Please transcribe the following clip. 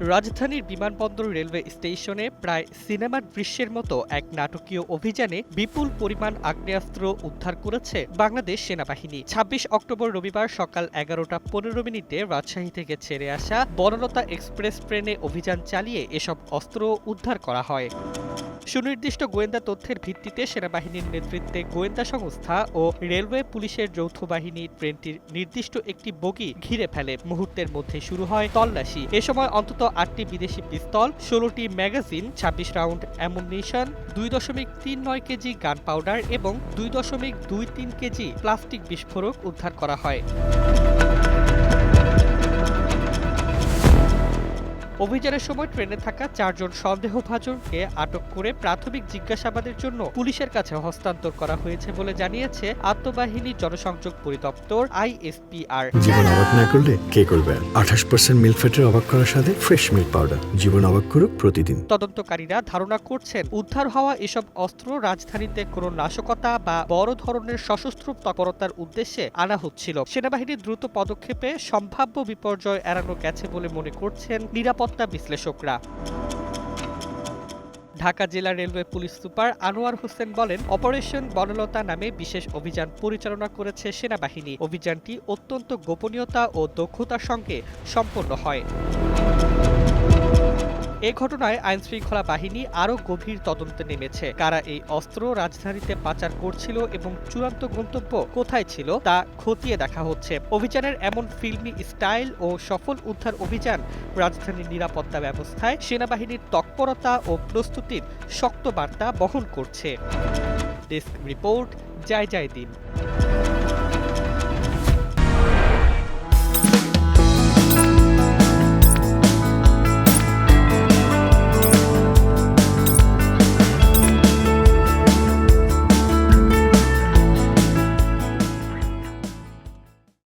রাজধানীর বিমানবন্দর রেলওয়ে স্টেশনে প্রায় সিনেমার দৃশ্যের মতো এক নাটকীয় অভিযানে বিপুল পরিমাণ আগ্নেয়াস্ত্র উদ্ধার করেছে বাংলাদেশ সেনাবাহিনী। ২৬ অক্টোবর রবিবার সকাল এগারোটা পনেরো মিনিটে রাজশাহী থেকে ছেড়ে আসা বনলতা এক্সপ্রেস ট্রেনে অভিযান চালিয়ে এসব অস্ত্র উদ্ধার করা হয়। সুনির্দিষ্ট গোয়েন্দা তথ্যের ভিত্তিতে সেনাবাহিনীর নেতৃত্বে গোয়েন্দা সংস্থা ও রেলওয়ে পুলিশের যৌথ বাহিনী ট্রেনটির নির্দিষ্ট একটি বগি ঘিরে ফেলে। মুহূর্তের মধ্যে শুরু হয় তল্লাশি। এ সময় অন্তত আটটি বিদেশি পিস্তল, ষোলোটি ম্যাগাজিন, ছাব্বিশ রাউন্ড অ্যামুনিশন, দুই দশমিক তিন নয় কেজি গান পাউডার এবং দুই দশমিক দুই তিন কেজি প্লাস্টিক বিস্ফোরক উদ্ধার করা হয়। অভিযানের সময় ট্রেনে থাকা চারজন সন্দেহভাজনকে আটক করে প্রাথমিক জিজ্ঞাসাবাদের জন্য পুলিশের কাছে হস্তান্তর করা হয়েছে বলে জানিয়েছে আত্মবাহিনী জনসংযোগ পরিদপ্তর আইএসপিআর। জীবন অবাক না করলে কে করবে? আঠাশ পার্সেন্ট মিল্ক ফ্যাটের অবাক করার সাথে ফ্রেশ মিল্ক পাউডার জীবন অবাক করুক প্রতিদিন। তদন্তকারীরা ধারণা করছেন উদ্ধার হওয়া এসব অস্ত্র রাজধানীতে কোনো নাশকতা বা বড় ধরনের সশস্ত্র তৎপরতার উদ্দেশ্যে আনা হচ্ছিল। সেনাবাহিনীর দ্রুত পদক্ষেপে সম্ভাব্য বিপর্যয় এড়ানো গেছে বলে মনে করছেন নিরাপত্তা বিশ্লেষকরা। ঢাকা জেলা railway police super Anwar Hossain বলেন, অপারেশন বনলতা নামে বিশেষ অভিযান পরিচালনা করেছে সেনাবাহিনী। অভিযানটি অত্যন্ত গোপনীয়তা ও দক্ষতার সঙ্গে সম্পন্ন হয়। এ ঘটনায় আইনশৃঙ্খলা বাহিনী আরও গভীর তদন্তে নেমেছে। কারা এই অস্ত্র রাজধানীতে পাচার করছিল এবং চূড়ান্ত গন্তব্য কোথায় ছিল তা খতিয়ে দেখা হচ্ছে। অভিযানের এমন ফিল্মি স্টাইল ও সফল উদ্ধার অভিযান রাজধানীর নিরাপত্তা ব্যবস্থায়, সেনাবাহিনীর তৎপরতা ও প্রস্তুতির শক্ত বার্তা বহন করছে। ডেস্ক রিপোর্ট, জয় জয় দিন।